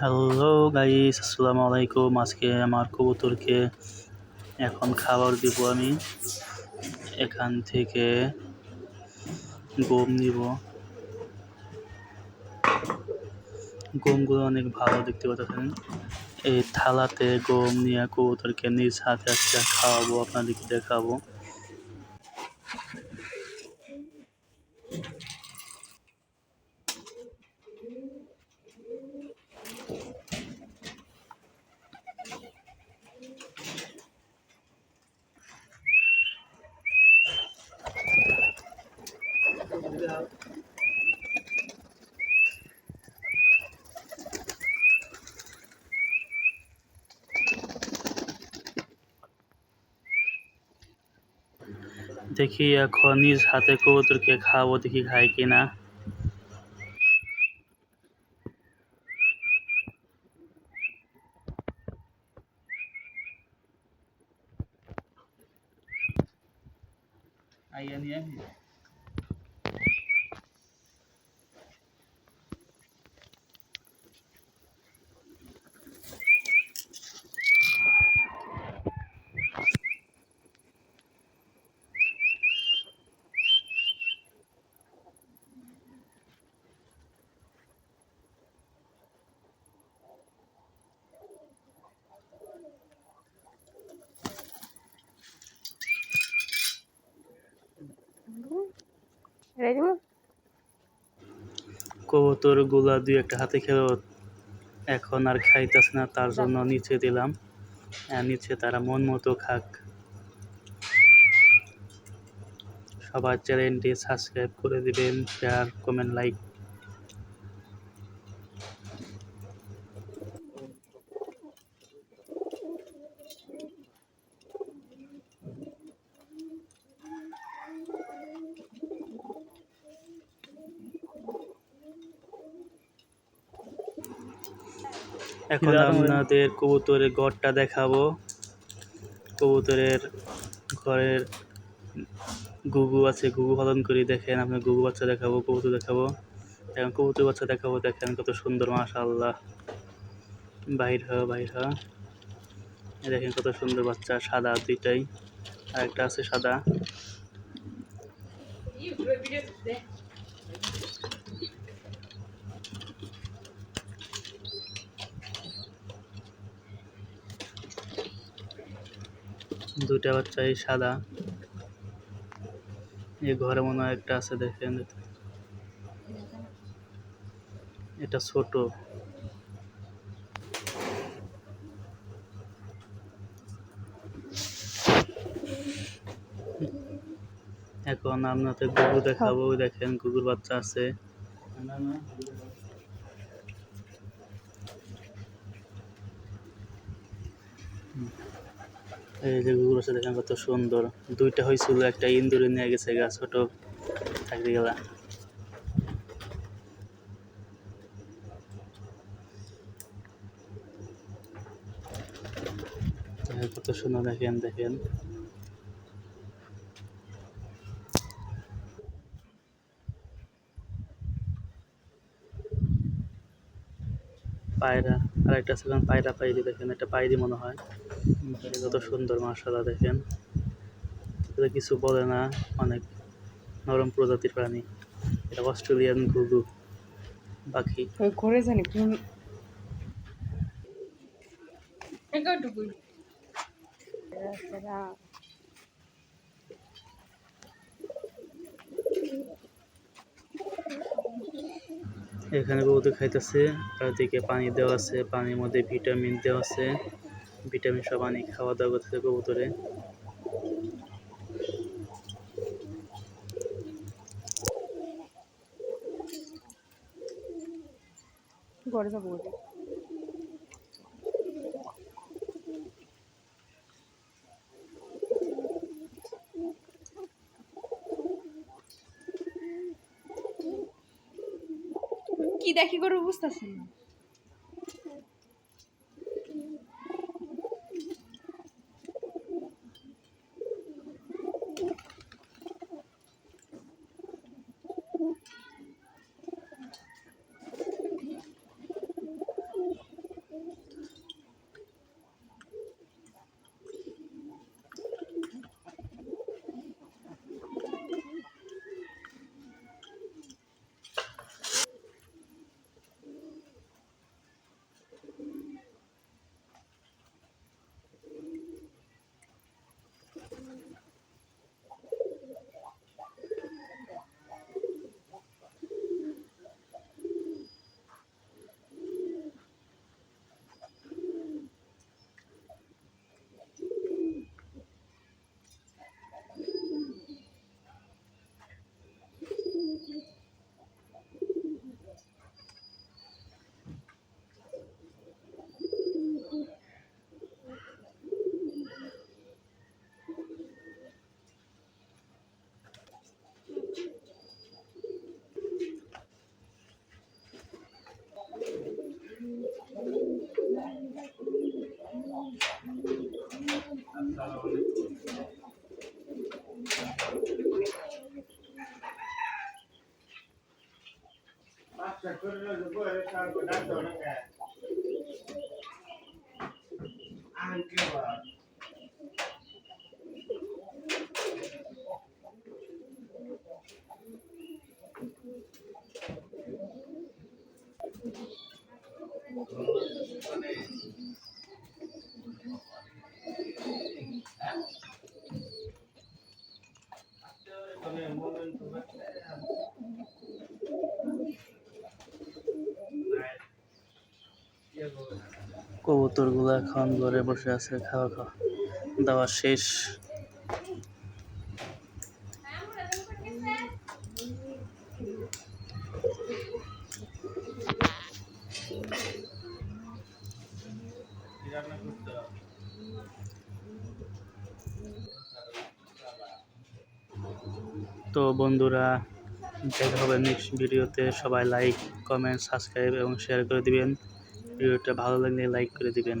Hello guys আসসালামু আলাইকুম আজকে আমার কবুতরকে এখন খাবার দিব আমি। এখান থেকে গম নিব। গমগুলো অনেক ভালো দেখতে পাচ্ছেন। এই থালাতে গম নিয়ে কবুতরকে নিজ হাতে আজকে খাওয়াবো, আপনাদেরকে দেখাবো। দেখি এখন নিজ হাতে কবুতরকে খাওয়াবো দেখি খায় কিনা। কবুতরগুলা দুই একটা হাতে খেলো এখন আর খাইতেছে না তার জন্য নিচে দিলাম। নিচে তারা মন মতো খাক। সবার চ্যানেলটি সাবস্ক্রাইব করে দিবেন শেয়ার কমেন্ট লাইক এখন আপনাদের কবুতরের ঘরটা দেখাবো। কবুতরের ঘরের গুগু আছে গুগু পালন করি দেখেন আপনার গুগু বাচ্চা দেখাবো কবুতর দেখাবো। এখন কবুতর বাচ্চা দেখাবো দেখেন কত সুন্দর মাশাআল্লাহ। বাহির হ বাহির হ। দেখেন কত সুন্দর বাচ্চা সাদা দুইটাই। আর একটা আছে সাদা। দুইটা বাচ্চা এই সাদা। এই ঘরে মনে হয় একটা আছে দেখেন এটা ছোট। এখন আপনাদের গুগু দেখাবো দেখেন গুগুর বাচ্চা আছে। এই যে গুগল আছে দেখেন কত সুন্দর। দুইটা হয়েছিল একটা ইন্দুরে নিয়ে গেছে গা ছোট থাকতে গেলা কত সুন্দর দেখেন দেখেন। পায়রা আর একটা ছিলাম পায়রা পায়রি দেখেন একটা পায়রি মনে হয়। এটা কত সুন্দর মাশাআল্লাহ দেখেন। এটা কিছু বলে না অনেক নরম প্রজাতির প্রাণী। এটা অস্ট্রেলিয়ান ঘুঘু পাখি। করে জানি কোন এখানে কবুতর খাইতেছে, চারদিকে পানি দেওয়া আছে, পানির মধ্যে ভিটামিন দেওয়া আছে। ভিটামিন সব পানি খাওয়া দাওয়া করতেছে কবুতরে। ঘরে যাব কি দেখি করে বুঝতেছি না anche va Thank you. কবুতরগুলো এখন ঘরে বসে আছে, খাওয়া খাওয়া দাওয়া শেষ। তো বন্ধুরা, দেখা হবে নেক্সট ভিডিওতে সবাই লাইক কমেন্ট সাবস্ক্রাইব এবং শেয়ার করে দিবেন। ভিডিওটা ভালো লাগলে লাইক করে দিবেন।